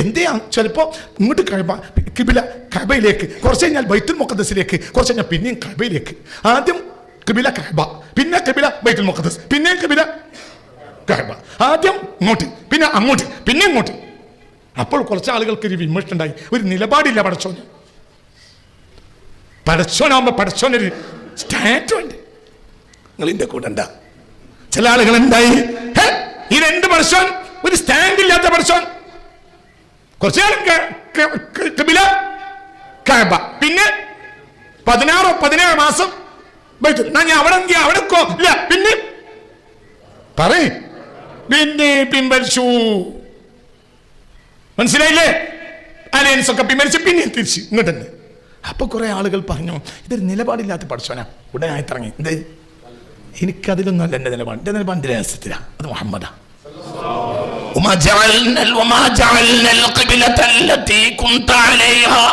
എന്തെയാ ചിലപ്പോ ഇങ്ങോട്ട് കഴബ കിബില കബയിലേക്ക് കുറച്ച് കഴിഞ്ഞാൽ ബൈത്തുൽ മുഖദ്സിലേക്ക് കുറച്ച് കഴിഞ്ഞാൽ പിന്നെയും കബയിലേക്ക് ആദ്യം കിബില കഹബ പിന്നെ കബില ബൈത്തുൽ മുഖദ്സ് പിന്നെയും കിബില കഹബ ആദ്യം ഇങ്ങോട്ട് പിന്നെ അങ്ങോട്ട് പിന്നെ ഇങ്ങോട്ട്. അപ്പോൾ കുറച്ച് ആളുകൾക്ക് ഒരു വിമർശനം ഉണ്ടായി ഒരു നിലപാടില്ല പടച്ചോന്. പടച്ചോനാകുമ്പോ പടച്ചോനൊരു സ്റ്റാറ്റു ഉണ്ട്. നിങ്ങൾ കൂടെ ഉണ്ടാ. ചില ആളുകൾ എന്തായി? രണ്ട് പടച്ചോൻ ഒരു സ്റ്റാൻഡ് ഇല്ലാത്ത പടച്ചോൻ. കുറച്ചു കാലം ക- ക- ക- കബില കഅബ. പിന്നെ പതിനാറോ പതിനേഴ് മാസം ഞാൻ അവിടെ അവിടെ? ഇല്ല പിന്നെ പറയേ. പിന്നെ പിൻവലിച്ചു. മനസ്സിലായില്ലേ? അലയൻസ് ഒക്കെ പിൻവലിച്ച് പിന്നെ തിരിച്ച് ഇങ്ങോട്ട് തന്നെ അപ്പൊ കുറെ ആളുകൾ പറഞ്ഞു ഇതൊരു നിലപാടില്ലാത്ത പഠിച്ചോനാ ഉടനെ ആയിത്തിറങ്ങി എന്ത്? എനിക്കതിലൊന്നുമല്ല എന്റെ നിലപാട്. എന്റെ നിലപാട് രഹസ്യത്തിലാ അത് മുഹമ്മദാ. وما جعلنا وما جعلنا القبلة التي كنت عليها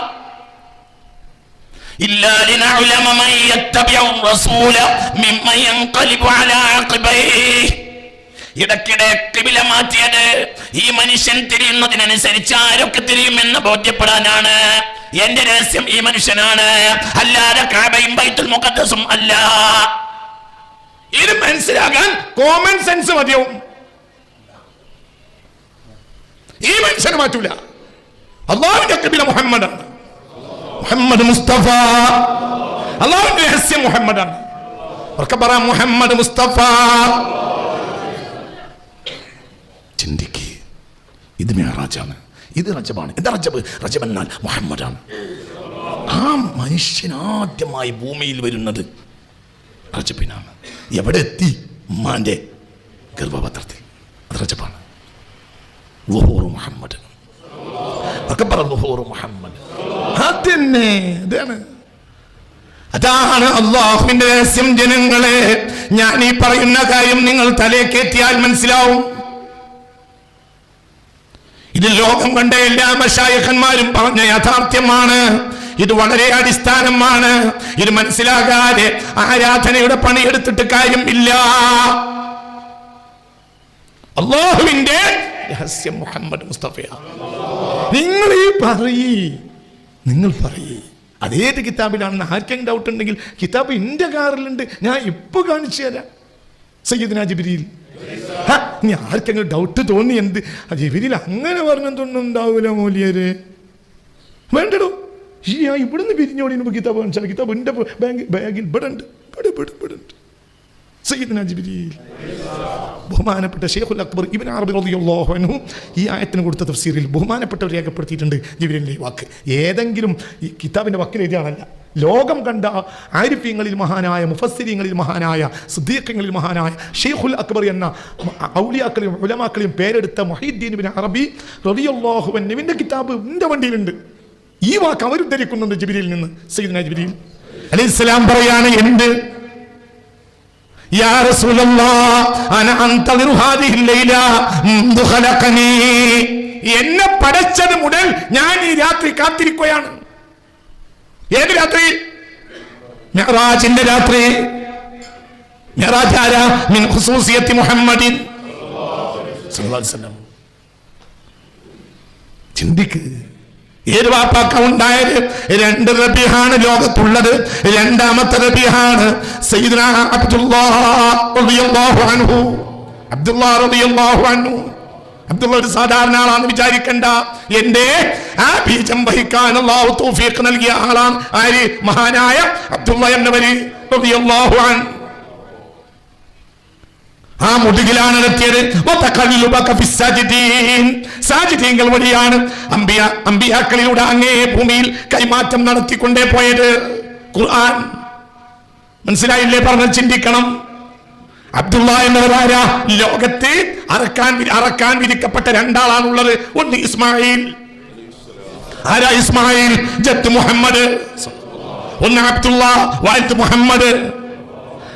إلا لنعلم من يتبع الرسول ممن ينقلب على عقبيه ഇടയ്ക്കിടെ കിബില മാറ്റിയത് ഈ മനുഷ്യൻ തിരിയുന്നതിനനുസരിച്ച് ആരൊക്കെ തിരിയുമെന്ന് ബോധ്യപ്പെടാനാണ് എന്റെ രഹസ്യം ഈ മനുഷ്യനാണ് അല്ലാതെ കാബയും ബൈത്തുൽ മുഖദ്ദസും അല്ല ഇത് മനസ്സിലാകാൻ കോമൺ സെൻസ് മതിയാവും ഈ മനുഷ്യനെ മാറ്റൂല. അള്ളാഹുവിന്റെ കബില മുഹമ്മദാണ്. മുഹമ്മദ് മുസ്തഫ. അള്ളാഹുവിന്റെ രഹസ്യം മുഹമ്മദാണ്. ഒക്കെ പറ മുഹമ്മദ് മുസ്തഫ. ചിന്തിക്ക്. ഇത് മേറാജാണ് ഇത് റജബാണ്. എന്താ റജബ്. റജബ് എന്നാൽ മുഹമ്മദാണ്. ആ മനുഷ്യൻ ആദ്യമായി ഭൂമിയിൽ വരുന്നത് റജബിനാണ്. എവിടെ എത്തി? ഉമ്മാന്റെ ഗർഭപത്രത്തിൽ. അത് റജബാണ്. ലുഹൂർ മുഹമ്മദ്. അക്ബർ ലുഹൂർ മുഹമ്മദ്. അതന്നെ ഇതാണ്. അതാണ് അള്ളാഹുവിന്റെ രഹസ്യം ജനങ്ങളെ. ഞാൻ ഈ പറയുന്ന കാര്യം നിങ്ങൾ തലേക്കെത്തിയാൽ മനസ്സിലാവും. ഇത് ലോകം കണ്ട എല്ലാ മഷായഖന്മാരും പറഞ്ഞ യാഥാർത്ഥ്യമാണ്. ഇത് വളരെ അടിസ്ഥാനമാണ്. ഇത് മനസ്സിലാകാതെ ആരാധനയുടെ പണിയെടുത്തിട്ട് കാര്യമില്ല അള്ളാഹുവിന്റെ രഹസ്യം മുഹമ്മദ് മുസ്തഫയാണ്. നിങ്ങൾ ഈ പറയ്. നിങ്ങൾ പറയ്. അതേത് കിതാബിലാണെന്ന് ആർക്കെങ്കിലും ഡൗട്ട് ഉണ്ടെങ്കിൽ കിതാബ് എന്റെ കാറിലുണ്ട്. ഞാൻ ഇപ്പൊ കാണിച്ചു തരാം. സയ്യിദ്ന ജിബിരിയിൽ ഇനി ആർക്കെങ്കിലും ഡൗട്ട് തോന്നി എന്ത്? ജിബിരിയിൽ അങ്ങനെ പറഞ്ഞതൊന്നും ഉണ്ടാവില്ല മൂലിയര്. വേണ്ടടോ. ഈ ആ ഇവിടുന്ന് പിരിഞ്ഞോടി കിതാബ് കാണിച്ചാൽ കിതാബ് എന്റെ ബാങ്ക് ബാഗിൽ ഇവിടെ ഉണ്ട് ഇവിടെ ഇവിടെ ഇവിടെ ഉണ്ട്. സയ്യിദ്ന ജിബിരിയിൽ ബഹുമാനപ്പെട്ട ഷെയ്ഖുൽ അക്ബർ ഇബിൻ അറബി അൻഹു ഈ ആയത്തിന് കൊടുത്ത തഫ്സീറിൽ ബഹുമാനപ്പെട്ടവർ രേഖപ്പെടുത്തിയിട്ടുണ്ട് ജിബിരിലിന്റെ വാക്ക്. ഏതെങ്കിലും ഈ കിതാബിന്റെ വക്കിൽ എഴുതിയാണല്ല. ലോകം കണ്ട ആരിഫ്യങ്ങളിൽ മഹാനായ മുഫസ്സിരിങ്ങളിൽ മഹാനായ സുദ്ദീഖങ്ങളിൽ മഹാനായ ഷെയ്ഖുൽ അക്ബർ എന്ന ഔലിയാക്കളെയും ഉലമാക്കളെയും പേരെടുത്ത മൊഹീദ്ദീൻ ബിൻ അറബി റളിയല്ലാഹു അൻഹുവിന്റെ കിതാബ് എന്റെ വണ്ടിയിലുണ്ട്. ഈ വാക്ക് അവർ ഉദ്ധരിക്കുന്നുണ്ട് ജിബിരിയിൽ നിന്ന് സയ്യിദ്ന ജിബിരിയിൽ അലൈഹിസ്സലാം പറയാണ് എന്ത്? يا رسول الله انا انتظر هذه الليله منذ خلقني എന്നെ പടച്ചത് മുതൽ ഞാൻ ഈ രാത്രി കാത്തിരിക്കുകയാണ് ഏത് രാത്രി മെഹറാജിന്റെ രാത്രി മെഹറാജ് ആരാ മിൻ ഖുസൂസിയത്തി മുഹമ്മദിൻ സല്ലല്ലാഹു അലൈഹി വസല്ലം ചിന്തിക്ക് ഏത് വാപ്പാക്ക ഉണ്ടായത്? രണ്ട് റബിയാണ് ലോകത്തുള്ളത്. രണ്ടാമത്തെ റബിയാണ് അബ്ദുള്ള ഒരു സാധാരണ ആളാന്ന് വിചാരിക്കണ്ട. എന്റെ ആ ബീജം വഹിക്കാൻ അള്ളാഹു തൗഫീഖ് നൽകിയ ആളാണ് ആര്? മഹാനായ അബ്ദുള്ള എന്നവര്. റളിയല്ലാഹു അൻഹു. ആ മുതുകിലാണ് എത്തിയത് സാജിദീങ്ങൾ വഴിയാണ് അമ്പിയ അമ്പിയാക്കളിലൂടെ അങ്ങേ ഭൂമിയിൽ കൈമാറ്റം നടത്തിക്കൊണ്ടേ പോയത്. ഖുർആൻ. മനസ്സിലായില്ലേ? പറഞ്ഞ ചിന്തിക്കണം. അബ്ദുള്ള എന്നവരാരാ ലോകത്തെ അറക്കാൻ അറക്കാൻ വിധിക്കപ്പെട്ട രണ്ടാളാണുള്ളത്. ഒന്ന് ഇസ്മായിൽ. ആരാ ഇസ്മായിൽ? ജത്ത് മുഹമ്മദ്. ഒന്ന് അബ്ദുള്ള വായത്ത് മുഹമ്മദ്.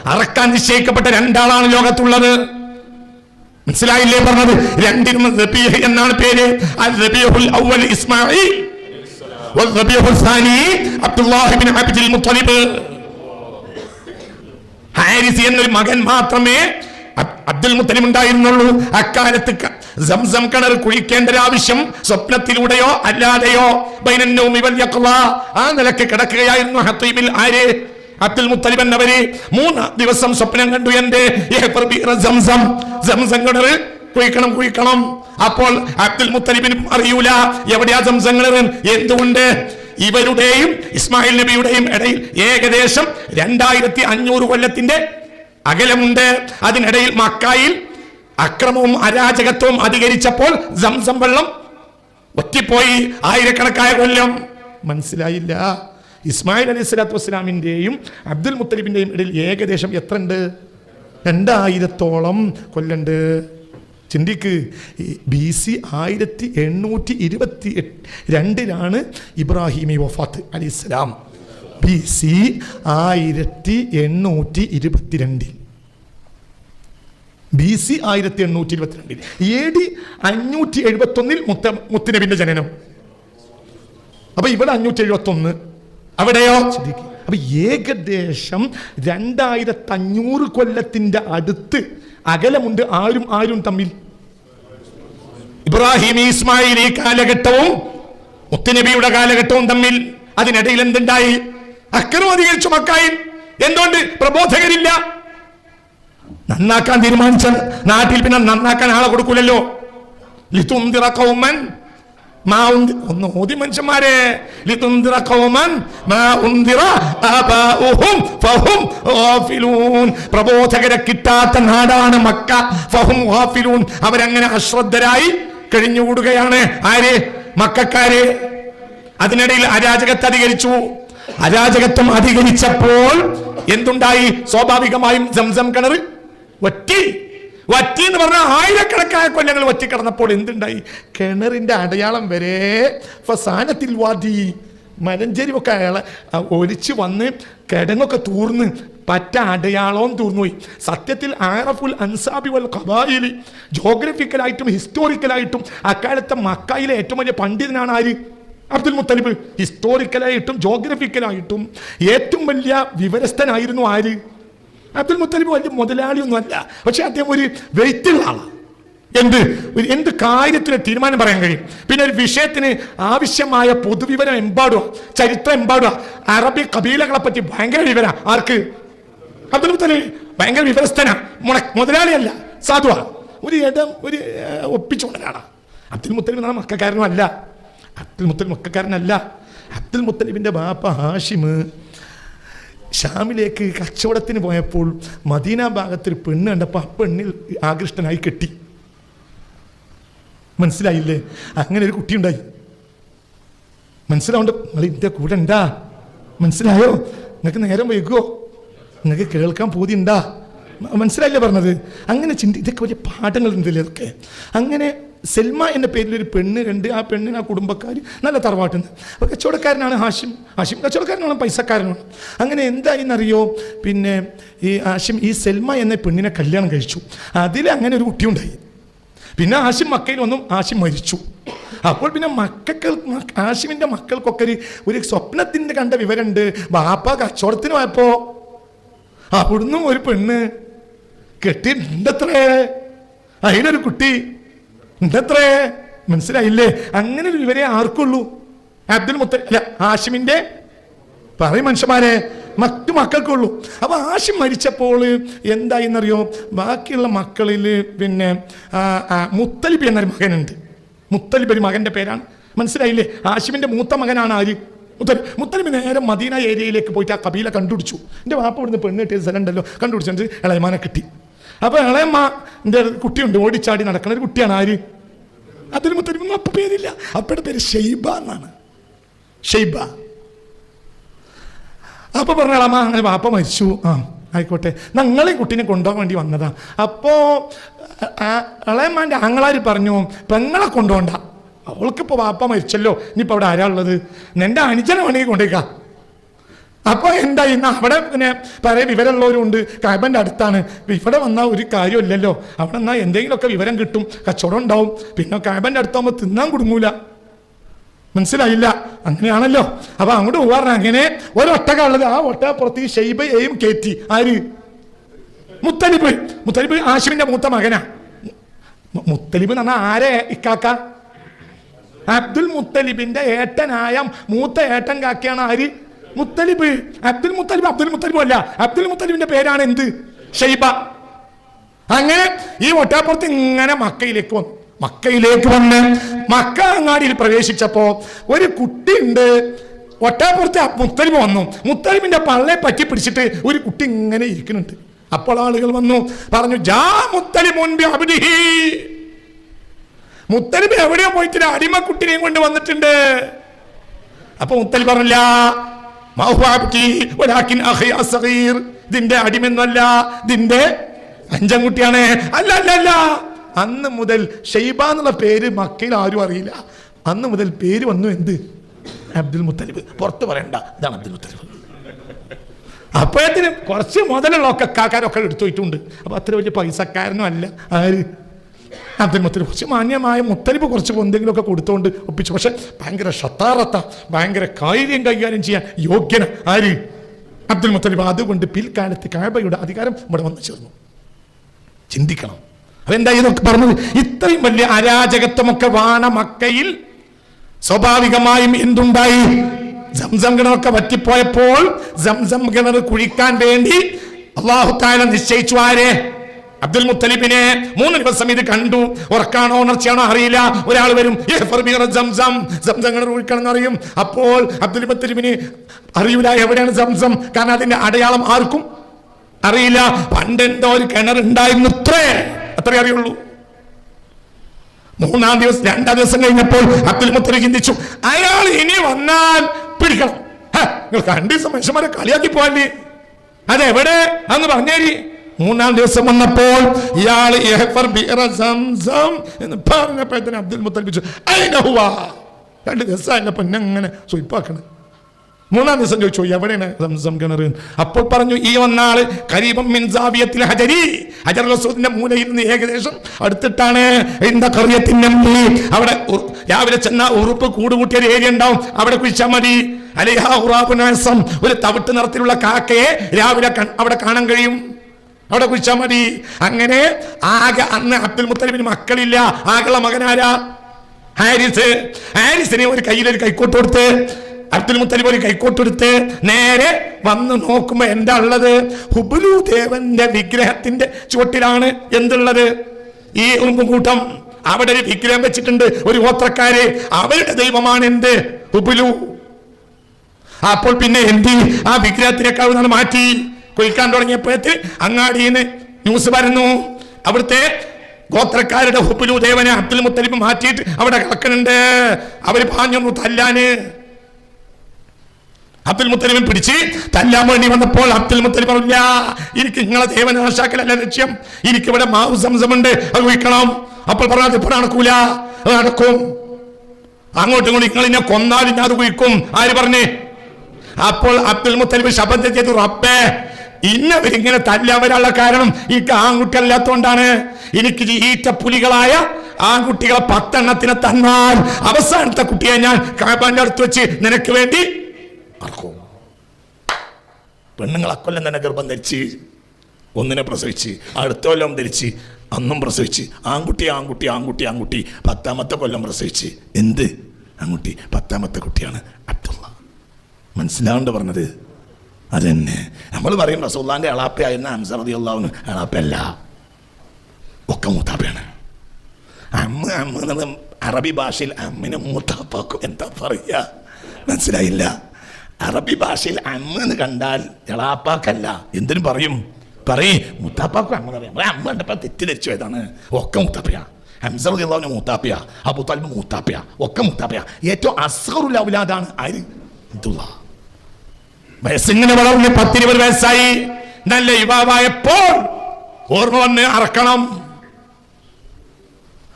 അറക്കാൻ നിശ്ചയിക്കപ്പെട്ട രണ്ടാളാണ് ലോകത്തുള്ളത്. മനസ്സിലായില്ലേ പറഞ്ഞത്? രണ്ടിനും എന്നാണ് പേര്. ഇസ്മായിൽ ഹാരിസ് എന്നൊരു മകൻ മാത്രമേ അബ്ദുൽ മുത്തലിം ഉണ്ടായിരുന്നുള്ളൂ. അക്കാലത്ത് സംസം കിണർ കുഴിക്കേണ്ട ഒരു ആവശ്യം സ്വപ്നത്തിലൂടെയോ അല്ലാതെയോ ബൈനന്നോ. ആ നിലയ്ക്ക് കിടക്കുകയായിരുന്നു. ഹത്തീമിൽ ആര്? അബ്ദുൽ മുത്തലിബ് എന്നവര് മൂന്ന് ദിവസം സ്വപ്നം കണ്ടു എന്റെ കുഴിക്കണം കുഴിക്കണം. അപ്പോൾ അബ്ദുൽ മുത്തലിബിന് അറിയൂല എവിടെയാ സംസം കിണറ്? എന്തുകൊണ്ട്? ഇവരുടെയും ഇസ്മായിൽ നബിയുടെയും ഇടയിൽ ഏകദേശം രണ്ടായിരത്തി അഞ്ഞൂറ് കൊല്ലത്തിന്റെ അകലമുണ്ട്. അതിനിടയിൽ മക്കായിൽ അക്രമവും അരാജകത്വവും അധികരിച്ചപ്പോൾ സംസം വെള്ളം ഒറ്റിപ്പോയി. ആയിരക്കണക്കായ കൊല്ലം. മനസ്സിലായില്ല. ഇസ്മായിൽ അലൈഹി സ്വലാത്തു വസ്സലാമിന്റെയും അബ്ദുൽ മുത്തലിബിന്റെയും ഇടയിൽ ഏകദേശം എത്ര ഉണ്ട് രണ്ടായിരത്തോളം കൊല്ലുണ്ട്. ചിന്തിക്ക്. ബി സി ആയിരത്തി എണ്ണൂറ്റി ഇരുപത്തി എട്ട് രണ്ടിലാണ് ഇബ്രാഹിമി വഫാത്ത് അലി ഇസ്ലാം ബി സി ആയിരത്തി എണ്ണൂറ്റി ഇരുപത്തിരണ്ടിൽ ബി സി ആയിരത്തി എണ്ണൂറ്റി ഇരുപത്തിരണ്ടിൽ എ ഡി അഞ്ഞൂറ്റി എഴുപത്തൊന്നിൽ മുത്ത മുത്തനബിന്റെ ജനനം. അപ്പോൾ ഇവിടെ അഞ്ഞൂറ്റി എഴുപത്തി ഒന്ന് അവിടെയോ. അപ്പൊ ഏകദേശം രണ്ടായിരത്തി അഞ്ഞൂറ് കൊല്ലത്തിന്റെ അടുത്ത് അകലമുണ്ട് ആരും ആരും തമ്മിൽ. ഇബ്രാഹിം ഇസ്മായിൽ ഈ കാലഘട്ടവും മുത്തുനബിയുടെ കാലഘട്ടവും തമ്മിൽ അതിനിടയിൽ എന്തുണ്ടായി? അക്രമം അധികരിച്ചു മക്കായി എന്തുകൊണ്ട്? പ്രബോധകരില്ല. നന്നാക്കാൻ തീരുമാനിച്ച നാട്ടിൽ പിന്നെ നന്നാക്കാൻ ആളെ കൊടുക്കൂലല്ലോ. ലിതുന്തിറ കൗമൻ മാ ഉന്തി- ഒന്ന് ഓതി മനുഷ്യന്മാരെ. ലിതുന്തിറ കൗമൻ മാ ഉന്തിറ ആബാഉഹും ഫഹും ഗാഫിലൂൻ. പ്രബോധകരെ കിട്ടാത്ത നാടാണ് മക്ക ഫഹും ഗാഫിലൂൻ. അവരങ്ങനെ അശ്രദ്ധരായി കഴിഞ്ഞുകൂടുകയാണ്. ആര്? മക്കാര്. അതിനിടയിൽ അരാജകത്വം അധികരിച്ചു. അരാജകത്വം അധികരിച്ചപ്പോൾ എന്തുണ്ടായി? സ്വാഭാവികമായും സംസം കിണർ വറ്റി വറ്റി എന്ന് പറഞ്ഞാൽ ആയിരക്കണക്കായ കൊല്ലങ്ങൾ വറ്റി കിടന്നപ്പോൾ എന്തുണ്ടായി? കിണറിന്റെ അടയാളം വരെ ഫസാനത്തിൽ വാതി ഒക്കെ അയാളെ ഒലിച്ച് വന്ന് കിടങ്ങൊക്കെ തൂർന്ന് പറ്റ അടയാളവും തൂർന്നുപോയി. സത്യത്തിൽ ആറഫുൽ അൻസാബി വൽ ഖബായിലി ജോഗ്രഫിക്കലായിട്ടും ഹിസ്റ്റോറിക്കലായിട്ടും അക്കാലത്തെ മക്കായിലെ ഏറ്റവും വലിയ പണ്ഡിതനാണ് ആര്? അബ്ദുൽ മുത്തലിബ്. ഹിസ്റ്റോറിക്കലായിട്ടും ജോഗ്രഫിക്കലായിട്ടും ഏറ്റവും വലിയ വിവരസ്ഥനായിരുന്നു ആര്? അബ്ദുൽ മുത്തലിബ് വലിയ മുതലാളിയൊന്നും അല്ല. പക്ഷെ അദ്ദേഹം ഒരു വെയിറ്റുള്ള ആളാണ്. എന്ത്? എന്ത് കാര്യത്തിന് തീരുമാനം പറയാൻ കഴിയും? പിന്നെ ഒരു വിഷയത്തിന് ആവശ്യമായ പൊതുവിവരം എമ്പാടുക ചരിത്രം എമ്പാടുക അറബി കബീലകളെ പറ്റി ഭയങ്കര വിവര. ആർക്ക്? അബ്ദുൽ മുത്തലിബ് ഭയങ്കര വിവരസ്ഥന. മുതലാളിയല്ല. സാധുവാ. ഒരു ഇടം ഒരു ഒപ്പിച്ചുകൊണ്ടാണ് അബ്ദുൽ മുത്തലിബ് എന്ന മക്കാരനും അല്ല. അബ്ദുൽ മുത്തലിബ് മക്കാരനല്ല. അബ്ദുൽ മുത്തലിബിന്റെ ബാപ്പ ഹാഷിമ്. ഷാമിലേക്ക് കച്ചവടത്തിന് പോയപ്പോൾ മദീന ഭാഗത്തൊരു പെണ്ണ് കണ്ടപ്പോൾ ആ പെണ്ണിൽ ആകൃഷ്ടനായി കെട്ടി. മനസ്സിലായില്ലേ? അങ്ങനെ ഒരു കുട്ടി ഉണ്ടായി മനസ്സിലാവണ്ട? നിങ്ങൾ ഇതിന്റെ കൂടെ ഉണ്ടാ. മനസ്സിലായോ? നിങ്ങൾക്ക് നേരം വൈകുമോ നിങ്ങൾക്ക് കേൾക്കാൻ പോതി ഉണ്ടാ. മ- മനസ്സിലായില്ലേ പറഞ്ഞത്? അങ്ങനെ ചിന്തി ഇതൊക്കെ വലിയ പാഠങ്ങൾ ഉണ്ടല്ലേ അതൊക്കെ അങ്ങനെ സെൽമ എന്ന പേരിൽ ഒരു പെണ്ണ് കണ്ട് ആ പെണ്ണിന് ആ കുടുംബക്കാർ നല്ല തറവാട്ടുണ്ട്. അപ്പോൾ കച്ചവടക്കാരനാണ് ഹാഷിം. ഹാഷിം കച്ചവടക്കാരനാണ് പൈസക്കാരനാണ്. അങ്ങനെ എന്തായിന്നറിയോ? പിന്നെ ഈ ഹാഷിം ഈ സെൽമ എന്ന പെണ്ണിനെ കല്യാണം കഴിച്ചു. അതിൽ അങ്ങനെ ഒരു കുട്ടിയുണ്ടായി. പിന്നെ ഹാഷിം മക്കയിൽ ഒന്നും ഹാഷിം മരിച്ചു. അപ്പോൾ പിന്നെ മക്കൾക്ക് ഹാഷിമിന്റെ മക്കൾക്കൊക്കെ ഒരു സ്വപ്നത്തിന്റെ കണ്ട വിവരമുണ്ട്. ബാപ്പ കച്ചവടത്തിന് പോയപ്പോ അവിടുന്ന് ഒരു പെണ്ണ് കെട്ടിയിട്ടുണ്ടത്രേ. അതിനൊരു കുട്ടി. ഉണ്ടത്രേ? മനസ്സിലായില്ലേ? അങ്ങനെ ഒരു വിവരേ ആർക്കുള്ളൂ. അബ്ദുൽ മുത്ത അല്ല ആഷിമിന്റെ പറയും മനുഷ്യന്മാരെ മറ്റു മക്കൾക്കുള്ളൂ. അപ്പൊ ആശം മരിച്ചപ്പോൾ എന്തായിന്നറിയോ? ബാക്കിയുള്ള മക്കളിൽ പിന്നെ മുത്തലിബ് എന്നൊരു മകനുണ്ട്. മുത്തലിബ് ഒരു മകന്റെ പേരാണ്. മനസ്സിലായില്ലേ? ആശിമിന്റെ മൂത്ത മകനാണ് ആര്? മുത്തലി മുത്തലിബ് നേരെ മദീന ഏരിയയിലേക്ക് പോയിട്ട് ആ കബീല കണ്ടുപിടിച്ചു. എന്റെ വാപ്പ ഇവിടുന്ന് പെണ്ണ് കിട്ടിയ സ്ഥലം ഉണ്ടല്ലോ കണ്ടുപിടിച്ചിട്ട് ഇളയമാനെ കിട്ടി. അപ്പൊ ഇളയമ്മ എന്റെ കുട്ടിയുണ്ട് ഓടിച്ചാടി നടക്കുന്ന ഒരു കുട്ടിയാണ് ആര്? അതിൽ മുത്തലിബ് അപ്പ പേരില്ല. അപ്പയുടെ പേര് ഷെയ്ബ എന്നാണ്. ഷെയ്ബ. അപ്പൊ പറഞ്ഞാളമ്മ അങ്ങനെ വാപ്പ മരിച്ചു. ആ ആയിക്കോട്ടെ. ഞങ്ങളെ കുട്ടീനെ കൊണ്ടുപോകാൻ വേണ്ടി വന്നതാ. അപ്പോ ഇളയമ്മാന്റെ ആങ്ങളാര് പറഞ്ഞു പെങ്ങളെ കൊണ്ടുപോണ്ട അവൾക്കിപ്പോ വാപ്പ മരിച്ചല്ലോ. ഇനിയിപ്പോ അവിടെ ആരാ ഉള്ളത്? എന്റെ അനുജനെ വേണമെങ്കിൽ കൊണ്ടേക്കാം അപ്പൊ എന്താ ഇന്ന് അവിടെ പിന്നെ പല വിവരമുള്ളവരുണ്ട്. കാബന്റെ അടുത്താണ്. ഇവിടെ വന്നാൽ ഒരു കാര്യമില്ലല്ലോ. അവിടെ നിന്നാ എന്തെങ്കിലുമൊക്കെ വിവരം കിട്ടും. കച്ചവടം ഉണ്ടാവും. പിന്നെ കാബന്റെ അടുത്താകുമ്പോൾ തിന്നാൻ കുടുങ്ങൂല. മനസ്സിലായില്ല? അങ്ങനെയാണല്ലോ. അപ്പൊ അങ്ങോട്ട് പോകാറ് അങ്ങനെ ഒരൊട്ട കള്ളത് ആ ഒട്ടകപ്പുറത്ത് ഈ ഷെയ്ബയെയും കയറ്റി ആര്? മുത്തലിബ്. മുത്തലിബ് ആശുവിന്റെ മൂത്ത മകനാ. മുത്തലിബ് എന്ന് പറഞ്ഞാൽ ആരെ? ഇക്കാക്ക. അബ്ദുൽ മുത്തലിബിന്റെ ഏട്ടനായ മൂത്ത ഏട്ടൻ കാക്കയാണ് ആര്? മുത്തലിബ് അബ്ദുൽ മുത്തലിബ് അബ്ദുൽ മുത്തലിബ് അല്ല. അബ്ദുൽ മുത്തലിബിന്റെ പേരാണ് എന്ത്? ഷെയ്ബ. അങ്ങനെ ഈ ഒട്ടാപ്പുറത്ത് ഇങ്ങനെ മക്കയിലേക്ക് വന്നു മക്കയിലേക്ക് വന്ന് മക്ക അങ്ങാടിയിൽ പ്രവേശിച്ചപ്പോ ഒരു കുട്ടിയുണ്ട്. ഒട്ടാപ്പുറത്ത് മുത്തലിബ് വന്നു. മുത്തലിബിന്റെ പള്ളെ പറ്റി പിടിച്ചിട്ട് ഒരു കുട്ടി ഇങ്ങനെ ഇരിക്കുന്നുണ്ട്. അപ്പോൾ ആളുകൾ വന്നു പറഞ്ഞു ജാ മുത്തലിമുൻപി മുത്തലിബ് എവിടെയോ പോയിട്ട് അടിമ അടിമക്കുട്ടിനെയും കൊണ്ട് വന്നിട്ടുണ്ട്. അപ്പൊ മുത്തലിബ് പറഞ്ഞില്ല "മാ ഹുവ അബ്കി അഖി അസ്ഗീർ. ഇതിന്റെ അടിമെന്നല്ല ഇതിന്റെ അഞ്ചാം കുട്ടിയാണ് അല്ല അല്ല അല്ല. അന്ന് മുതൽ ഷെയ്ബ എന്നുള്ള പേര് മക്കയിൽ ആരും അറിയില്ല. അന്ന് മുതൽ പേര് വന്നു എന്ത്? അബ്ദുൽ മുത്തലിബ്. പുറത്ത് പറയണ്ട ഇതാണ് അബ്ദുൽ മുത്തലിബ്. അപ്പോഴത്തിന് കുറച്ച് മുതലുള്ള ഒക്കെ കാക്കാരൊക്കെ എടുത്തു പോയിട്ടുണ്ട്. അപ്പൊ അത്ര വലിയ പൈസക്കാരനും അല്ല. ആര്? അബ്ദുൽ മുത്തലിബ് കുറച്ച് മാന്യമായ മുത്തലിബ് കുറച്ച് എന്തെങ്കിലുമൊക്കെ കൊടുത്തുകൊണ്ട് ഒപ്പിച്ചു. പക്ഷെ ഭയങ്കര ഷത്താറത്ത ഭയങ്കര കാര്യം കൈകാര്യം ചെയ്യാൻ യോഗ്യന ആര്? അബ്ദുൽ മുത്തലിബ്. അതുകൊണ്ട് പിൽക്കാലത്ത് കാബയുടെ അധികാരം ഇവിടെ വന്നു ചേർന്നു. ചിന്തിക്കണം. അതെന്താ ഇതൊക്കെ പറഞ്ഞത്? ഇത്രയും വലിയ അരാജകത്വമൊക്കെ വാണ മക്കയിൽ സ്വാഭാവികമായും എന്തുണ്ടായി? സംസം കിണറൊക്കെ വറ്റിപ്പോയപ്പോൾ സംസം കിണർ കുഴിക്കാൻ വേണ്ടി അള്ളാഹു നിശ്ചയിച്ചു ആരെ? അബ്ദുൽ മുത്തലിബിനെ മൂന്ന് ദിവസം ഇത് കണ്ടു. ഉറക്കാണോ ഉണർച്ചയാണോ അറിയില്ല. ഒരാൾ വരും അറിയും. അപ്പോൾ അബ്ദുൽ മുത്തലിബിന് അറിയില്ല എവിടെയാണ് സംസം? കാരണം അതിന്റെ അടയാളം ആർക്കും അറിയില്ല. പണ്ടെന്തോ ഒരു കിണർ ഉണ്ടായിരുന്നു ഇത്രേ. അത്രേ അറിയുള്ളൂ. മൂന്നാം ദിവസം രണ്ടാം ദിവസം കഴിഞ്ഞപ്പോൾ അബ്ദുൽ മുത്തലി ചിന്തിച്ചു അയാൾ ഇനി വന്നാൽ പിടിക്കണം. നിങ്ങൾ രണ്ടു ദിവസം മനുഷ്യന്മാരെ കളിയാക്കി പോവല്ലേ അതെവിടെ? അന്ന് പറഞ്ഞേരി. മൂന്നാം ദിവസം വന്നപ്പോൾ ഇയാൾ എന്ന് ബിറ തന്നെ അബ്ദുൽ മുത്തലിബ് ചോദിച്ചു, "അയിന ഹുവ?" രണ്ട് ദിവസമല്ല അങ്ങനെ സ്വയ്പാക്കണം മൂന്നാം ദിവസം ചോദിച്ചു എവിടെയാണ് കിണർ? അപ്പോൾ പറഞ്ഞു ഈ വന്നാൾ കരീബം മിൻ സാവിയത്തിൽ ഹജരി. ഹജർ റസൂലിന്റെ മൂലയിൽ നിന്ന് ഏകദേശം അടുത്തിട്ടാണ് എന്താ കറിയത്തിന്റെ അവിടെ രാവിലെ ചെന്ന ഉറുപ്പ് കൂടുകൂട്ടിയ ഒരു ഏരിയ ഉണ്ടാവും അവിടെ കുഴിച്ചാൽ മതി. അലിഹാ ഉറാബുനാസം ഒരു തവിട്ട് നിറത്തിലുള്ള കാക്കയെ രാവിലെ അവിടെ കാണാൻ കഴിയും. അവിടെ കുഴിച്ചാൽ മതി. അങ്ങനെ ആകെ അന്ന് അബ്ദുൽ മുത്തലിബിന് മക്കളില്ല. ആകെയുള്ള മകനാരാ? ഹാരിസ്. ഹാരിസിനെ ഒരു കയ്യിലൊരു കൈക്കോട്ട് കൊടുത്ത് അബ്ദുൽ മുത്തലിബ് ഒരു കൈക്കോട്ട് കൊടുത്ത് നേരെ വന്ന് നോക്കുമ്പോ എന്താ ഉള്ളത്? ഹുബുലു ദേവന്റെ വിഗ്രഹത്തിന്റെ ചുവട്ടിലാണ് എന്തുള്ളത്? ഈ ഉറുമ്പുകൂട്ടം അവിടെ ഒരു വിഗ്രഹം വെച്ചിട്ടുണ്ട് ഒരു ഗോത്രക്കാര്. അവരുടെ ദൈവമാണ് എന്ത്? ഹുബുലു. അപ്പോൾ പിന്നെ എന്തി? ആ വിഗ്രഹത്തിനേക്കാൾ മാറ്റി. കൊയ്ക്കാൻ തുടങ്ങിയപ്പോഴത്തെ അങ്ങാടിന്ന് ന്യൂസ് വരുന്നു അവിടുത്തെ ഗോത്രക്കാരുടെ ഹുപ്പിലുദേവനെ ദേവനെ അബ്ദുൽ മുത്തലിബ് മാറ്റിയിട്ട് അവിടെ കിടക്കുന്നുണ്ട്. അവർ പാഞ്ഞു തല്ലാന്. അബ്ദുൽ മുത്തലിബിൻ പിടിച്ച് തല്ലാൻ വേണ്ടി വന്നപ്പോൾ അബ്ദുൽ മുത്തലിബ് പറഞ്ഞില്ല എനിക്ക് നിങ്ങളെ ദേവനെ നാശാക്കലല്ല ലക്ഷ്യം. എനിക്ക് ഇവിടെ മാവ് സംസമുണ്ട് അത് കുഴിക്കണം. അപ്പോൾ പറഞ്ഞാൽ ഇപ്പോൾ നടക്കൂല അത് നടക്കും. അങ്ങോട്ടും ഇങ്ങോട്ടും നിങ്ങൾ എന്നെ കൊന്നാലും ഞാൻ അത് കുഴിക്കും. ആര് പറഞ്ഞേ? അപ്പോൾ അബ്ദുൽ മുത്തലിബ് ശബ്ദം ചെയ്തു റബ്ബേ ഇന്നവരിങ്ങനെ തല്ലാൻ വരാനുള്ള കാരണം ഈ ആൺകുട്ടിയല്ലാത്തോണ്ടാണ്. എനിക്ക് ഈറ്റ പുലികളായ ആൺകുട്ടികളെ പത്തെണ്ണത്തിനെ തന്നാൽ അവസാനത്തെ കുട്ടിയെ ഞാൻ കാബാന്റെ അടുത്ത് വെച്ച് നിനക്ക് വേണ്ടി അറക്കും പെണ്ണുങ്ങളെ കൊല്ലം തന്നെ ഗർഭം ധരിച്ച് ഒന്നിനെ പ്രസവിച്ച് അടുത്ത കൊല്ലം ധരിച്ച് അന്നും പ്രസവിച്ച് ആൺകുട്ടി ആൺകുട്ടി ആൺകുട്ടി ആൺകുട്ടി പത്താമത്തെ കൊല്ലം പ്രസവിച്ച്. എന്ത്? ആൺകുട്ടി പത്താമത്തെ കുട്ടിയാണ് അബ്ദുള്ള. മനസ്സിലാവേണ്ട പറഞ്ഞത്? അതന്നെ. നമ്മൾ പറയും റസൂല്ലാന്റെ അളാപ്പയായിരുന്ന അൻസറതി അളാപ്പല്ല ഒക്കെ മൂത്താപ്പയാണ്. അമ്മ അമ്മ എന്നുള്ള അറബി ഭാഷയിൽ അമ്മിനെ മൂത്താപ്പാക്കും എന്താ പറയുക മനസ്സിലായില്ല. അറബി ഭാഷയിൽ അമ്മ എന്ന് കണ്ടാൽ എളാപ്പാക്കല്ല. എന്തിനും പറയും? പറയും മുത്താപ്പാക്കും അമ്മ പറയാം. അമ്മ കണ്ടപ്പോൾ തെറ്റിദ്ധരിച്ചു പോയതാണ്. ഒക്കെ മുത്താപ്പയാ. ഹംസറിയാവുന്ന മൂത്താപ്പയ. അബു മൂത്താപ്പയ. ഒക്കെ മുത്താപ്പയ. ഏറ്റവും അസറുൽ ഔലാദാണ് ആര്? അബ്ദുള്ള. വയസ്സിങ്ങനെ വളർന്ന് പത്തിരുപത് വയസ്സായി. നല്ല യുവാവായപ്പോൾ ഓർമ്മ വന്ന് അറക്കണം.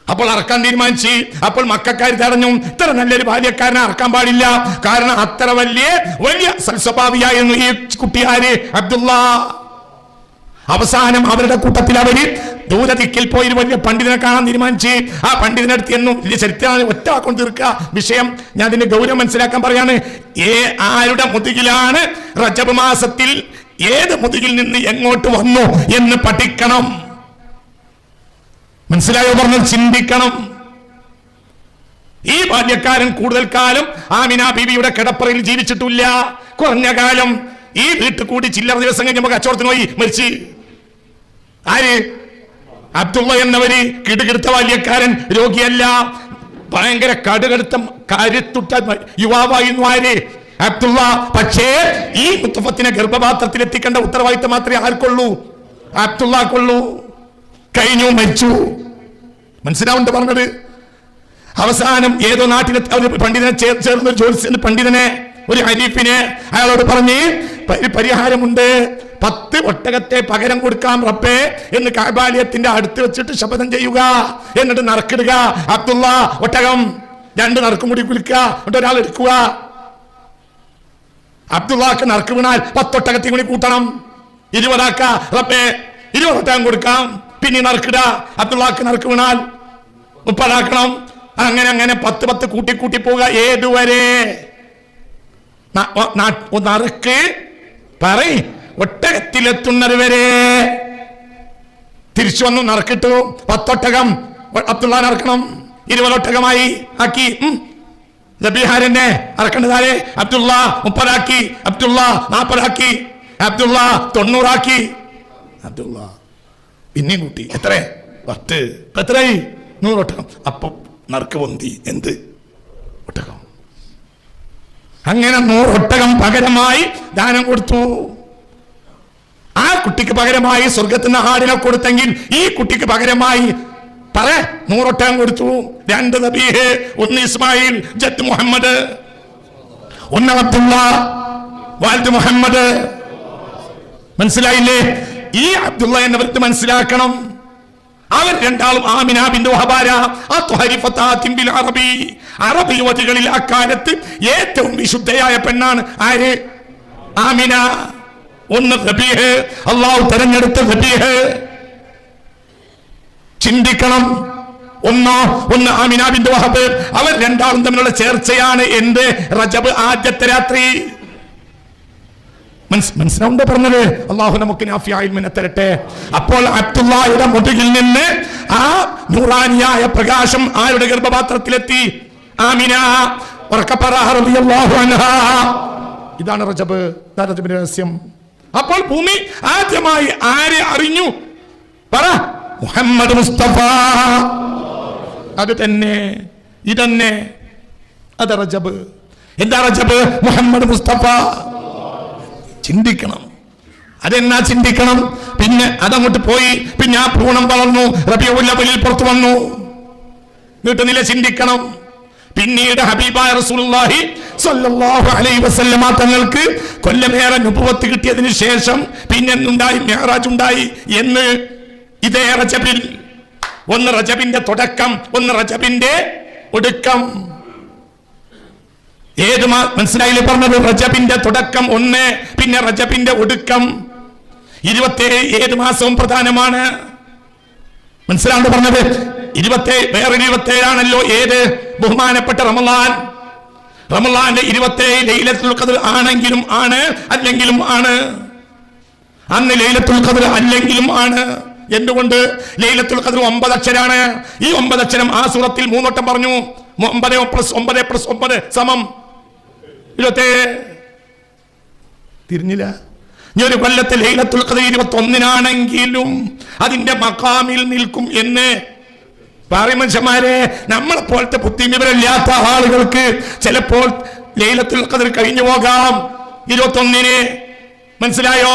അപ്പോൾ അറക്കാൻ തീരുമാനിച്ചു. അപ്പോൾ മക്കാരി തടഞ്ഞു. ഇത്ര നല്ലൊരു ബാല്യക്കാരനെ അറക്കാൻ പാടില്ല. കാരണം അത്ര വലിയ വലിയ സൽസ്വഭാവിയായിരുന്നു ഈ കുട്ടിയാര് അബ്ദുള്ള. അവസാനം അവരുടെ കൂട്ടത്തിൽ അവർ ദൂരദിക്കിൽ പോയി വലിയ പണ്ഡിതനെ കാണാൻ തീരുമാനിച്ച് ആ പണ്ഡിതനടുത്ത് എന്നും വലിയ ചരിത്രം ഒറ്റ കൊണ്ട് തീർക്കുക വിഷയം ഞാൻ അതിന്റെ ഗൗരവം മനസ്സിലാക്കാൻ പറയാണ്. ഏ ആരുടെ മുതുകിലാണ് റജബ് മാസത്തിൽ ഏത് മുതുകിൽ നിന്ന് എങ്ങോട്ട് വന്നു എന്ന് പഠിക്കണം. മനസ്സിലായോ പറഞ്ഞത്? ചിന്തിക്കണം. ഈ ബാല്യക്കാരൻ കൂടുതൽ കാലം ആമിന ബീവിയുടെ കിടപ്പറയിൽ ജീവിച്ചിട്ടില്ല. കുറഞ്ഞ കാലം ഈ വീട്ടിൽ കൂടി ചില്ലറ ദിവസം കഴിഞ്ഞപ്പോ കച്ചവടത്തിന് പോയി മരിച്ച്. ആര്? അബ്ദുള്ള എന്നവര് കിടുകിടുത്ത ബാല്യക്കാരൻ രോഗിയല്ല. ഭയങ്കര കടുകടുത്ത കരുത്തുട്ട യുവാവായിരുന്നു ആര്? അബ്ദുള്ള. പക്ഷേ ഈ മുത്തഫത്തിനെ ഗർഭപാത്രത്തിൽ എത്തിക്കേണ്ട ഉത്തരവാദിത്തം മാത്രമേ ആർക്കുള്ളൂ? അബ്ദുള്ള കൊള്ളൂ കഴിഞ്ഞു മരിച്ചു. മനസ്സിലാവുണ്ട് പറഞ്ഞത്? അവസാനം ഏതോ നാട്ടിലെ പണ്ഡിതനെ ചേർന്ന് ഒരു പണ്ഡിതനെ ഒരു ഹരീഫിനെ അയാളോട് പറഞ്ഞ് പരിഹാരമുണ്ട്. പത്ത് ഒട്ടകത്തെ പകരം കൊടുക്കാം റബ്ബേ എന്ന് കാബാലയത്തിന്റെ അടുത്ത് വെച്ചിട്ട് ശപഥം ചെയ്യുക. എന്നിട്ട് നറുക്കിടുക. അബ്ദുള്ള ഒട്ടകം. രണ്ട് നറുക്കും കൂടി കുളിക്കുക എന്നിട്ട് ഒരാൾ എടുക്കുക. അബ്ദുള്ളക്ക് നറുക്ക് വീണാൽ പത്തൊട്ടകത്തി കൂടി കൂട്ടണം. ഇരുപതാക്ക റബ്ബേ ഇരുപതൊട്ടകം കൊടുക്കാം. പിന്നെ നറുക്കിട. അബ്ദുള്ളക്ക് നറുക്ക് വീണാൽ മുപ്പതാക്കണം അങ്ങനെ അങ്ങനെ പത്ത് പത്ത് കൂട്ടി കൂട്ടി പോവുക. ഏതുവരെ? നറുക്ക് പറയ്. ഒട്ടകത്തിലെത്തുന്നത് വരെ. തിരിച്ചു വന്നു നറുക്കിട്ടു. പത്തൊട്ടകം അബ്ദുള്ള നറുക്കണം ഇരുപതൊട്ടകമായി ആക്കി. ഉം. അറക്കണ്ടതാരെ. അബ്ദുള്ള മുപ്പതാക്കി. അബ്ദുള്ള നാപ്പതാക്കി. അബ്ദുള്ള തൊണ്ണൂറാക്കി. അബ്ദുള്ള പിന്നെയും കൂട്ടി. എത്ര? പത്ത്. എത്രയായി? നൂറൊട്ടകം. അപ്പം നറുക്ക് പൊന്തി. എന്ത്? ഒട്ടകം. അങ്ങനെ നൂറൊട്ടകം പകരമായി ദാനം കൊടുത്തു. ആ കുട്ടിക്ക് പകരമായി സ്വർഗത്തിന് ആടിനെ കൊടുത്തെങ്കിൽ ഈ കുട്ടിക്ക് പകരമായി പറ നൂറൊട്ടകം കൊടുത്തു. രണ്ട് നബീഹ് ഒന്ന് ഇസ്മായിൽ ജത്ത് മുഹമ്മദ്. ഒന്ന് അബ്ദുള്ള വാൽദ് മുഹമ്മദ്. മനസ്സിലായില്ലേ? ഈ അബ്ദുള്ള എന്നവർക്ക് മനസ്സിലാക്കണം. അവർ രണ്ടാളും ആമിന ബിന്ദു ഹബാര അറബി. അറബി യുവതികളിൽ അക്കാലത്ത് ഏറ്റവും വിശുദ്ധയായ പെണ്ണാണ്. ആര്? ആമിന. ഒന്ന് അള്ളാഹു തെരഞ്ഞെടുത്ത ചിന്തിക്കണം. ഒന്നോ ഒന്ന് ആമിന ബിന്ദു വഹബ്. അവർ രണ്ടാളും തമ്മിലുള്ള ചേർച്ചയാണ് എന്ത്? റജബ് ആദ്യത്തെ രാത്രി. മനസ്സിലാവുണ്ടോ പറഞ്ഞത്? അള്ളാഹു നമുക്ക് തരട്ടെ. അപ്പോൾ അബ്ദുള്ളയുടെ മുതുകിൽ നിന്ന് ആ നൂറാനിയായ പ്രകാശം ആരുടെ ഗർഭപാത്രത്തിലെത്തി? ആമിന. ഇതാണ് റജബ്. രഹസ്യം. അപ്പോൾ ഭൂമി ആദ്യമായി ആരെ അറിഞ്ഞു? പറ. മുഹമ്മദ് മുസ്തഫ. അത് തന്നെ. ഇതന്നെ. അത് റജബ്. എന്താ റജബ്? മുഹമ്മദ് മുസ്തഫ. ചിന്തിക്കണം. അതെന്നാ ചിന്തിക്കണം? പിന്നെ അതങ്ങോട്ട് പോയി പിന്നെ ആ ഭ്രൂണം വളർന്നു റബിയുല്ലവലിൽ പുറത്തു വന്നു. വീട്ടുനില ചിന്തിക്കണം. പിന്നീട് ഹബീബായ റസൂലുള്ളാഹി അലൈഹി തങ്ങൾക്ക് കൊല്ലമേറെ നുപുവത്ത് കിട്ടിയതിന് ശേഷം പിന്നെ ഉണ്ടായി മെഹറാജ് ഉണ്ടായി എന്ന് ഇതേ റജബിൽ. ഒന്ന് റജബിന്റെ തുടക്കം ഒന്ന് റജബിന്റെ ഒടുക്കം. ഏത് മനസ്സിലായില്ലേ പറഞ്ഞത്? റജബിന്റെ തുടക്കം ഒന്ന് പിന്നെ റജബിന്റെ ഒടുക്കം. ഇരുപത്തേഴ് ഏത് മാസവും പ്രധാനമാണ്. മനസ്സിലാണ്ട് പറഞ്ഞത്? ഇരുപത്തേഴ് വേറെ ഇരുപത്തേഴാണല്ലോ. ഏത്? ബഹുമാനപ്പെട്ട റമലാൻ റമലാന്റെ ഇരുപത്തേഴ് ലൈലത്തുൽ ഖദർ ആണെങ്കിലും ആണ് അല്ലെങ്കിലും ആണ്. അന്ന് ലൈലത്തുൽ ഖദർ അല്ലെങ്കിലും ആണ്. എന്തുകൊണ്ട്? ലൈലത്തുൽ ഖദർ ഒമ്പത് അക്ഷരാണ്. ഈ ഒമ്പത് അക്ഷരം ആ സൂറത്തിൽ മൂന്നോട്ടം പറഞ്ഞു. ഒമ്പത് പ്ലസ് ഒമ്പത് പ്ലസ് ഒമ്പത് സമം. ഇരുപത്തേഴ് തിരിഞ്ഞില്ല. ഇനി ഒരു കൊല്ലത്തിൽ ലൈലത്തുൽ ഖദർ ഇരുപത്തി ഒന്നിനാണെങ്കിലും അതിന്റെ മക്കാമിൽ നിൽക്കും എന്ന് പറയും മനുഷ്യന്മാരെ നമ്മളെ പോലത്തെ ബുദ്ധിവിവരമില്ലാത്ത ആളുകൾക്ക് ചിലപ്പോൾ ലൈലത്തുൽ ഖദർ കഴിഞ്ഞു പോകാം. ഇരുപത്തി ഒന്നിന് മനസ്സിലായോ?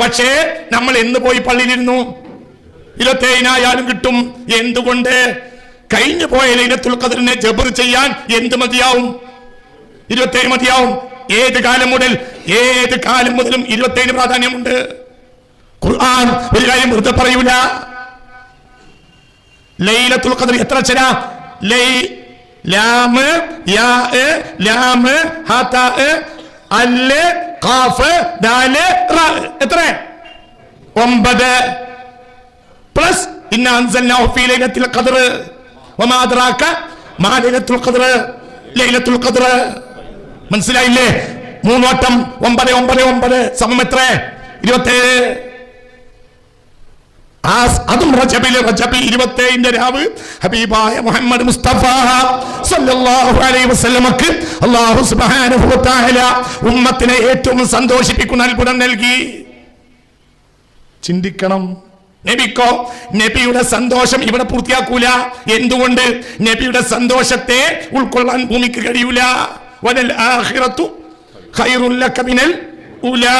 പക്ഷേ നമ്മൾ എന്ന് പോയി പള്ളിയിലിരുന്നു? ഇരുപത്തേഴിനായാലും കിട്ടും. എന്തുകൊണ്ട്? കഴിഞ്ഞു പോയ ലൈലത്തുൽ ഖദറിനെ ജബർ ചെയ്യാൻ എന്ത് മതിയാവും? ഇരുപത്തേഴ് മതിയാവും. ഏത് കാലം മുതൽ ഏത് കാലം മുതലും ഇരുപത്തേഴ് പ്രാധാന്യമുണ്ട്. ഖുർആൻ ഒരു കാര്യം വെറുതെ പറയൂല. ലൈലത്തുൽ ഖദർ എത്ര അക്ഷര? ലൈ ലാമ് യാ ലാമ് ഹാ താ അല്ല് ഖാഫ് ദാൽ റ എത്ര? ഒമ്പത്. പ്ലസ് ഇന്ന അൻസൽനാഹു ഫീ ലൈലത്തുൽ ഖദർ. വമാ അദ്റാക മാ ലൈലത്തുൽ ഖദർ. ലൈലത്തുൽ ഖദർ. മനസ്സിലായില്ലേ? മൂന്നോട്ടം ഒമ്പത് ഒമ്പത് ഒമ്പത്. സമം എത്ര? ഇരുപത്തേഴ്. ആ അതും റജബിലെ റജബി ഇരുപത്തേഴിന്റെ രാവ്. ഹബീബായ മുഹമ്മദ് മുസ്തഫ സല്ലല്ലാഹു അലൈഹി വസല്ലമക്ക് അല്ലാഹു സുബ്ഹാനഹു വ ഉമ്മത്തിനെ ഏറ്റവും സന്തോഷിപ്പിക്കുന്ന അത്ഭുതം നൽകി. ചിന്തിക്കണം. നബിക്കോ നബിയുടെ സന്തോഷം ഇവിടെ പൂർത്തിയാക്കൂല. എന്തുകൊണ്ട്? നബിയുടെ സന്തോഷത്തെ ഉൾക്കൊള്ളാൻ ഭൂമിക്ക് കഴിയൂല. ആഖിറത്തു ലക മിനൽ ഉലാ.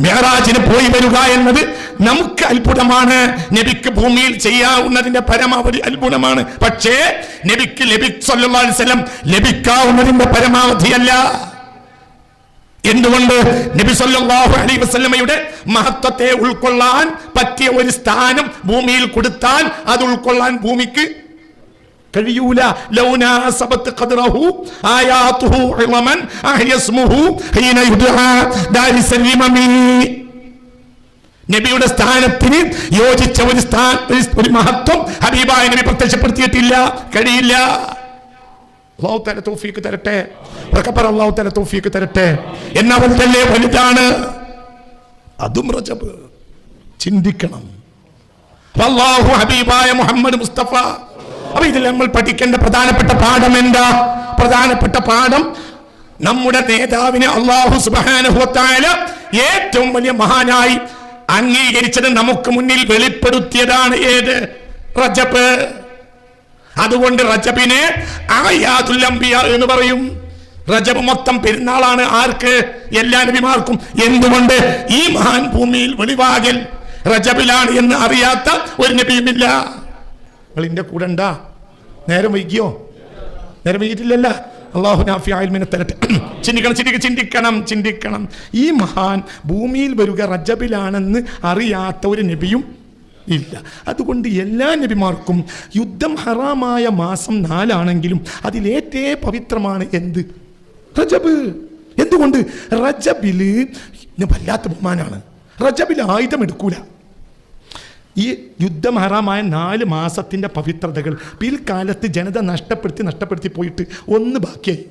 മെഹറാജിന് പോയി വരിക എന്നത് നമുക്ക് അത്ഭുതമാണ്. നബിക്ക് ഭൂമിയിൽ ചെയ്യാവുന്നതിന്റെ പരമാവധി അത്ഭുതമാണ്. പക്ഷേ നബിക്ക് ലഭിക്കാൻ ലഭിക്കാവുന്നതിന്റെ പരമാവധി അല്ല എന്തുകൊണ്ട്? നബി സല്ലല്ലാഹു അലൈഹി വസല്ലമയുടെ മഹത്വത്തെ ഉൾക്കൊള്ളാൻ പറ്റിയ ഒരു സ്ഥാനം ഭൂമിയിൽ കൊടുത്താൽ അത് ഉൾക്കൊള്ളാൻ ഭൂമിക്ക് കഴിയൂല നബിയുടെ സ്ഥാനത്തിന് യോജിച്ച ഒരു സ്ഥാന ഒരു- മഹത്വം ഹബീബായ നബി പ്രത്യക്ഷപ്പെടുത്തിയിട്ടില്ല കഴിയില്ല. തരട്ടെ. വലുതല്ലേ വലുതാണ്. അതും റജബ്. ചിന്തിക്കണം. ഹബീബായ മുഹമ്മദ് മുസ്തഫ അപ്പൊ ഇതിൽ നമ്മൾ പഠിക്കേണ്ട പ്രധാനപ്പെട്ട പാഠം എന്താ? പ്രധാനപ്പെട്ട പാഠം നമ്മുടെ നേതാവിനെ അള്ളാഹു സുബാനുഭവത്തായ ഏറ്റവും വലിയ മഹാനായി അംഗീകരിച്ചത് നമുക്ക് മുന്നിൽ വെളിപ്പെടുത്തിയതാണ് ഏത്? റജബ്. അതുകൊണ്ട് റജബിനെ ആയാതുൽ എന്ന് പറയും. റജബ് മൊത്തം പെരുന്നാളാണ്. ആർക്ക്? എല്ലാ നബിമാർക്കും. എന്തുകൊണ്ട്? ഈ മഹാൻ ഭൂമിയിൽ വെളിവാകൽ. റജബിലാണ് എന്ന് അറിയാത്ത ഒരു നബിയുമില്ല. നിങ്ങൾ എന്റെ കൂടെ ഉണ്ടാ. നേരം വൈകിയോ? നേരം വൈകിട്ടില്ലല്ല അള്ളാഹു നാഫി ആയിൽമിനെ തരട്ടെ. ചിന്തിക്കണം ചിന്തിക്കണം ചിന്തിക്കണം ചിന്തിക്കണം. ഈ മഹാൻ ഭൂമിയിൽ വരിക റജബിലാണെന്ന് അറിയാത്ത ഒരു നബിയും ഇല്ല. അതുകൊണ്ട് എല്ലാ നബിമാർക്കും യുദ്ധം ഹറാമായ മാസം നാലാണെങ്കിലും അതിലേറ്റേ പവിത്രമാണ് എന്ത്? റജബ്. എന്തുകൊണ്ട്? റജബിൽ വല്ലാത്ത ബഹുമാനാണ്. റജബിൽ ആയുധം എടുക്കൂല. ഈ യുദ്ധം ഹറാമായ നാല് മാസത്തിന്റെ പവിത്രതകൾ പിൽക്കാലത്ത് ജനത നഷ്ടപ്പെടുത്തി നഷ്ടപ്പെടുത്തി പോയിട്ട് ഒന്ന് ബാക്കിയായി.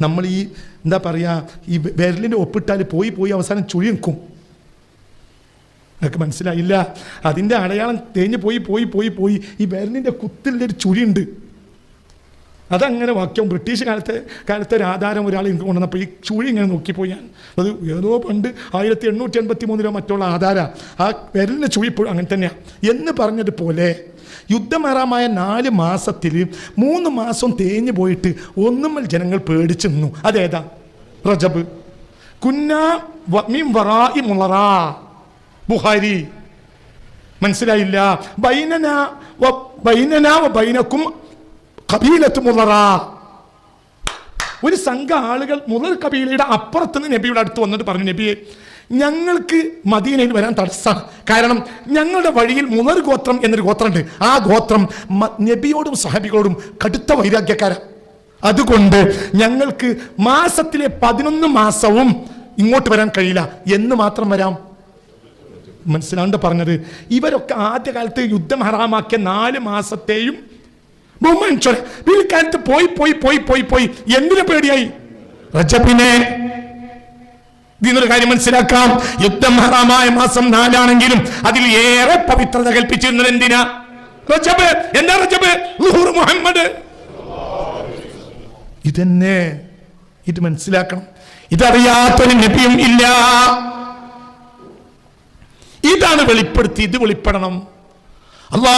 നമ്മൾ ഈ എന്താ പറയുക ഈ വിരലിന്റെ ഒപ്പിട്ടാൽ പോയി പോയി അവസാനം ചുഴി നിൽക്കും നിങ്ങൾക്ക് മനസ്സിലായില്ല? അതിന്റെ അടയാളം തേഞ്ഞ് പോയി പോയി പോയി പോയി ഈ വിരലിന്റെ കുത്തിലൊരു ചുഴിയുണ്ട്. അതങ്ങനെ വാക്യം ബ്രിട്ടീഷ് കാലത്തെ കാലത്തെ ഒരു ആധാരം ഒരാൾ എനിക്ക് കൊണ്ടുവന്നപ്പോൾ ഈ ചൂഴി ഇങ്ങനെ നോക്കിപ്പോയി ഞാൻ. അത് ഏതോ പണ്ട് ആയിരത്തി എണ്ണൂറ്റി എൺപത്തി മൂന്നിലോ മറ്റുള്ള ആധാര. ആ വിരലിന്റെ ചൂഴിപ്പോഴും അങ്ങനെ തന്നെയാണ് എന്ന് പറഞ്ഞതുപോലെ യുദ്ധമേറാമായ നാല് മാസത്തിൽ മൂന്ന് മാസം തേഞ്ഞു പോയിട്ട് ഒന്നുമൽ ജനങ്ങൾ പേടിച്ചു നിന്നു. അതേതാ? റജബ്. കുന്ന ബുഹാരി മനസ്സിലായില്ല. ബൈനന ബൈനന ബൈനക്കും കബീലത്ത് മുതറ ഒരു സംഘം ആളുകൾ മുതൽ കബീലയുടെ അപ്പുറത്ത് നിന്ന് നബിയുടെ അടുത്ത് വന്നിട്ട് പറഞ്ഞു നബിയെ ഞങ്ങൾക്ക് മദീനയിൽ വരാൻ തടസ്സമാണ് കാരണം ഞങ്ങളുടെ വഴിയിൽ മുതൽ ഗോത്രം എന്നൊരു ഗോത്രമുണ്ട്. ആ ഗോത്രം നബിയോടും സഹബികളോടും കടുത്ത വൈരാഗ്യക്കാരാണ് അതുകൊണ്ട് ഞങ്ങൾക്ക് മാസത്തിലെ പതിനൊന്ന് മാസവും ഇങ്ങോട്ട് വരാൻ കഴിയില്ല. എന്ന് മാത്രം വരാം. മനസ്സിലാണ്ട് പറഞ്ഞത്. ഇവരൊക്കെ ആദ്യകാലത്ത് യുദ്ധം ഹറാമാക്കിയ നാല് മാസത്തെയും ബഹുമാനിച്ചോടെ പിൽക്കാലത്ത് പോയി പോയി പോയി പോയി പോയി. എന്തിനു പേടിയായി? റജബിനെ. ഇതിനൊരു കാര്യം മനസ്സിലാക്കാം. യുദ്ധം ഹറാമായ മാസം നാലാണെങ്കിലും അതിൽ ഏറെ പവിത്രത കൽപ്പിച്ചിരുന്നത് എന്തിനാ? റജബ്. എന്താ റജബ്? മുഹമ്മദ്. ഇതന്നെ ഇത് മനസ്സിലാക്കണം. ഇതറിയാത്തൊരു നബിയും ഇല്ല. ഇതാണ് വെളിപ്പെടുത്തി. ഇത് വെളിപ്പെടണം. അള്ളാഹ്